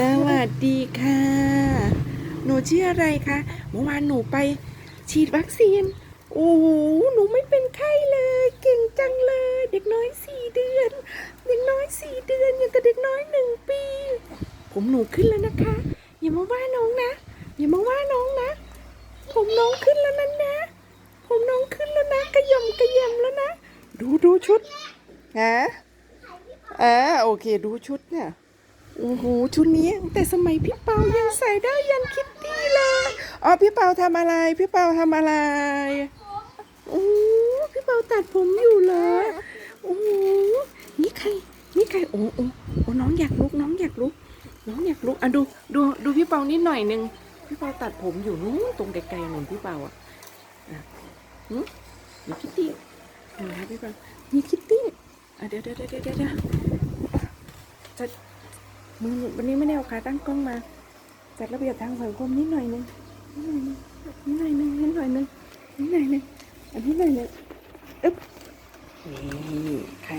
สวัสดีค่ะ หนูชื่ออะไรคะเมื่อวานหนูไปฉีดวัคซีน โอ้โห หนูไม่เป็นไข้เลย เก่งจังเลย เด็กน้อยสี่เดือน เด็กน้อยสี่เดือนยังกับเด็กน้อยหนึ่งปี ผมหนูขึ้นแล้วนะคะ อย่ามาว่าน้องนะ อย่ามาว่าน้องนะ ผมน้องขึ้นแล้วนั่นนะ ผมน้องขึ้นแล้วนะ กระยำกระยำแล้วนะ ดูดูชุดฮะอ่าโอเค ดูชุดเนี่ย โอ้โหชุดนี้แต่สมัยพี่เปายังใส่ได้ยันคิตตี้เลยอ๋อพี่เปาทำอะไรพี่เปาทำอะไรโอ้พี่เปาตัดผมอยู่เหรอโอ้นี่ใครนี่ใครโอ้โอ้โอ้น้องอยากลุกน้องอยากลุกน้องอยากลุกอะดูดูดูพี่เปานิดหน่อยหนึงพี่เปาตัดผมอยู่นู้นตรงไกลๆหนุนพี่เปาอะอืมมีคิตตี้เดี๋ยวนะพี่เปามีคิตตี้อะเดี๋ยวเดี๋ยวเดี๋ยวเดี๋ยวเดี๋ยวจะ มือวันนี้ไม่ได้เอาขาตั้งกล้องมา จัดระเบียบทางสังคมนิดหน่อยหนึงนิดหน่อยหนึงนิดหน่อยหนึงนิดหน่อยหนึ่งอันนี้หน่อยนึงอึ๊บนี่ใคร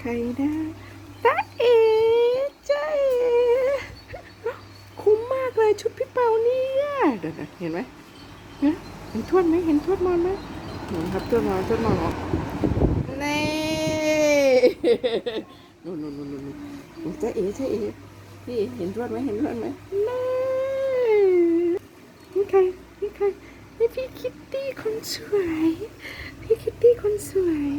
ใครนะตาเอ๋จ้าเอ๋คุ้มมากเลยชุดพี่เปาเนี่ยเดี๋ยวๆเห็นไหมเห็นเห็นทวดไหมเห็นทวดมอนไหมเห็นครับทวดมอนทวดมอนเหรอนี่นู่นนู่นนู่นนู่นจ้าเอ๋จ้าเอ๋ พี่เห็นทวดไหมเห็นทวดไหมนี่ใครนี่ใครนี่พี่คิตตี้คนสวย พี่คิตตี้คนสวย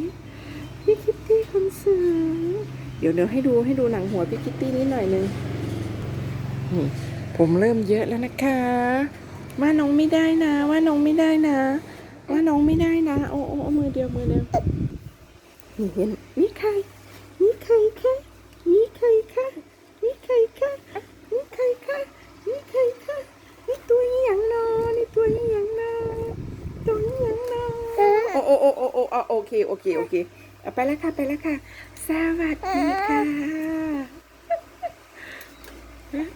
พี่คิตตี้คนสวย เดี๋ยวเดี๋ยวให้ดูให้ดูหนังหัวพี่คิตตี้นิดหน่อยหนึงนี่ผมเริ่มเยอะแล้วนะคะ ว่าน้องไม่ได้นะ ว่าน้องไม่ได้นะ ว่าน้องไม่ได้นะ โอ้โอ้โอ้มือเดียวมือเดียวนี่เห็นนี่ใคร นี่ใครคะนี่ใครคะนี่ใครคะนี่ใครคะนี่ใครคะนี่ตัวอหย่างนอนี่ตัวอหย่างนอตัวอหย่างนอ โอ้โอ้โอ้โอโอเคโอเคโอเคไปแล้วค่ะไปแล้วค่ะ สวัสดีค่ะ